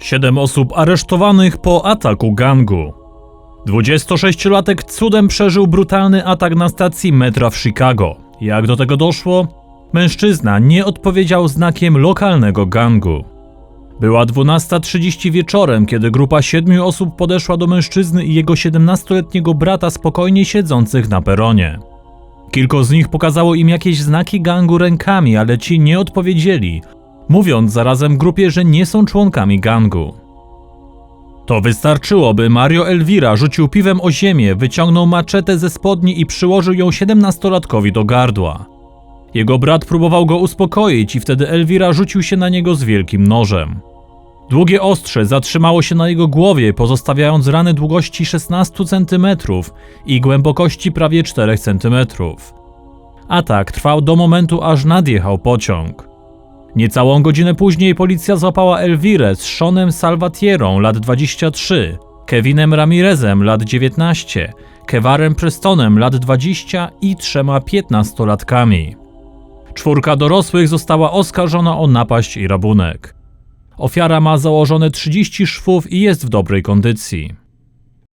Siedem osób aresztowanych po ataku gangu. 26-latek cudem przeżył brutalny atak na stacji metra w Chicago. Jak do tego doszło? Mężczyzna nie odpowiedział znakiem lokalnego gangu. Była 12.30 wieczorem, kiedy grupa siedmiu osób podeszła do mężczyzny i jego 17-letniego brata spokojnie siedzących na peronie. Kilku z nich pokazało im jakieś znaki gangu rękami, ale ci nie odpowiedzieli, mówiąc zarazem grupie, że nie są członkami gangu. To wystarczyło, by Mario Elvira rzucił piwem o ziemię, wyciągnął maczetę ze spodni i przyłożył ją 17-latkowi do gardła. Jego brat próbował go uspokoić i wtedy Elvira rzucił się na niego z wielkim nożem. Długie ostrze zatrzymało się na jego głowie, pozostawiając rany długości 16 cm i głębokości prawie 4 cm. Atak trwał do momentu, aż nadjechał pociąg. Niecałą godzinę później policja złapała Elvirę z Seanem Salvatierą, lat 23, Kevinem Ramirezem, lat 19, Kevarem Prestonem, lat 20 i trzema 15-latkami. Czwórka dorosłych została oskarżona o napaść i rabunek. Ofiara ma założone 30 szwów i jest w dobrej kondycji.